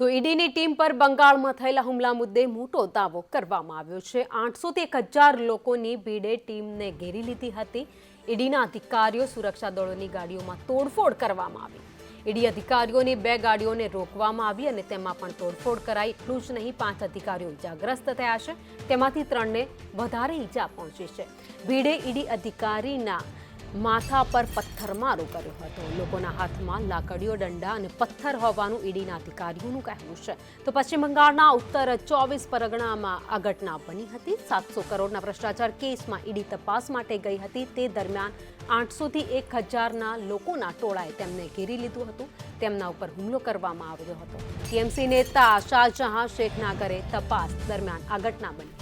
તો ઈડીની ટીમ પર બંગાળમાં થયેલા હુમલા મુદ્દે મોટો દાવો કરવામાં આવ્યો છે. આઠસોથી એક હજાર લોકોની ભીડે ટીમને ઘેરી લીધી હતી. ઈડીના અધિકારીઓ સુરક્ષા દળોની ગાડીઓમાં તોડફોડ કરવામાં આવી. ઈડી અધિકારીઓની બે ગાડીઓને રોકવામાં આવી અને તેમાં પણ તોડફોડ કરાઈ. એટલું જ નહીં, પાંચ અધિકારીઓ ઇજાગ્રસ્ત થયા છે. તેમાંથી ત્રણને વધારે ઈજા પહોંચી છે. ભીડે ઈડી અધિકારીના માથા પર પથ્થરમારો કર્યો હતો. લોકોના હાથમાં લાકડીઓ, દંડા અને પથ્થર હોવાનું ઈડીના અધિકારીઓનું કહેવું છે. તો પશ્ચિમ બંગાળના ઉત્તર ચોવીસ પરગણામાં આ ઘટના બની હતી. સાતસો કરોડના ભ્રષ્ટાચાર કેસમાં ઈડી તપાસ માટે ગઈ હતી. તે દરમિયાન આઠસોથી એક હજારના લોકોના ટોળાએ તેમને ઘેરી લીધું હતું. તેમના ઉપર હુમલો કરવામાં આવ્યો હતો. ટીએમસી નેતા શાહજહાં શેખના ઘરે તપાસ દરમિયાન આ ઘટના બની.